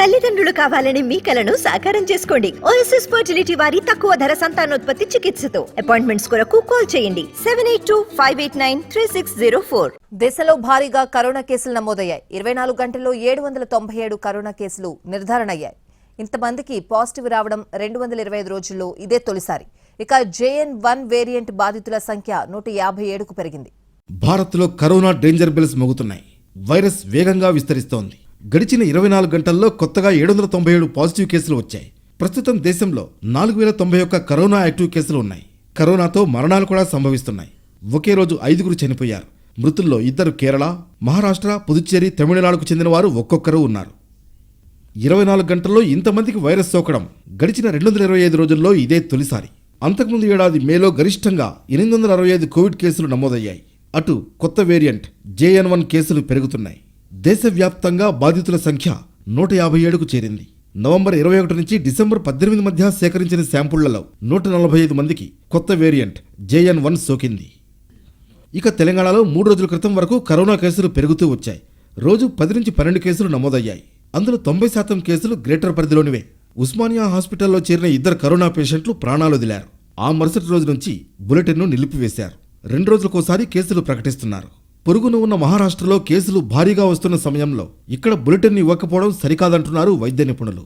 తల్లిదండ్రులు కావాలని మీ కలను సాకారం చేసుకోండి. ఓఎస్ఎస్ ఫర్టిలిటీ వారి తక్కువ ధర సంతానోత్పత్తి చికిత్సతో. అపాయింట్మెంట్స్ కొరకు కాల్ చేయండి. Seven eight two five eight nine three six zero four దేశంలో భారీగా కరోనా కేసులు నమోదయ్యాయి. ఇరవై నాలుగు గంటల్లో ఏడు వందల తొంభై ఏడు కరోనా కేసులు నిర్ధారణ అయ్యాయి ఇంతమందికి పాజిటివ్ రావడం రెండు వందల ఇరవై ఐదు రోజుల్లో ఇదే తొలిసారి. ఇక జేఎన్ వన్ వేరియంట్ బాధితుల సంఖ్య నూట యాభై ఏడుకు పెరిగింది. భారత్లో కరోనా డేంజర్ బెల్స్ మోగుతున్నాయి. వైరస్ వేగంగా విస్తరిస్తోంది. గడిచిన ఇరవై నాలుగు గంటల్లో కొత్తగా ఏడు వందల తొంభై ఏడు పాజిటివ్ కేసులు వచ్చాయి. ప్రస్తుతం దేశంలో నాలుగు వేల తొంభై ఒక్క కరోనా యాక్టివ్ కేసులు ఉన్నాయి. కరోనాతో మరణాలు కూడా సంభవిస్తున్నాయి. ఒకే రోజు ఐదుగురు చనిపోయారు. మృతుల్లో ఇద్దరు కేరళ మహారాష్ట్ర పుదుచ్చేరి తమిళనాడుకు చెందిన వారు ఒక్కొక్కరు ఉన్నారు. ఇరవై నాలుగు గంటల్లో ఇంతమందికి వైరస్ సోకడం గడిచిన రెండు వందల ఇరవై ఐదు రోజుల్లో ఇదే తొలిసారి. అంతకుముందు ఏడాది మేలో గరిష్టంగా ఎనిమిది వందల అరవై ఐదు కోవిడ్ కేసులు నమోదయ్యాయి. అటు కొత్త వేరియంట్ జేఎన్ వన్ కేసులు పెరుగుతున్నాయి. దేశవ్యాప్తంగా బాధితుల సంఖ్య నూట యాభై ఏడుకు చేరింది. నవంబర్ ఇరవై ఒకటి నుంచి డిసెంబర్ పద్దెనిమిది మధ్య సేకరించిన శాంపుళ్ళలో నూట నలభై ఐదు మందికి కొత్త వేరియంట్ జేఎన్ వన్ సోకింది. ఇక తెలంగాణలో మూడు రోజుల క్రితం వరకు కరోనా కేసులు పెరుగుతూ వచ్చాయి. రోజు పది నుంచి పన్నెండు కేసులు నమోదయ్యాయి. అందులో తొంభై శాతం కేసులు గ్రేటర్ పరిధిలోనివే. ఉస్మానియా హాస్పిటల్లో చేరిన ఇద్దరు కరోనా పేషెంట్లు ప్రాణాలు వదిలారు. ఆ మరుసటి రోజు నుంచి బులెటిన్ను నిలిపివేశారు. రెండు రోజులకోసారి కేసులు ప్రకటిస్తున్నారు. పొరుగున ఉన్న మహారాష్ట్రలో కేసులు భారీగా వస్తున్న సమయంలో ఇక్కడ బులెటిన్ ఇవ్వకపోవడం సరికాదంటున్నారు వైద్య నిపుణులు.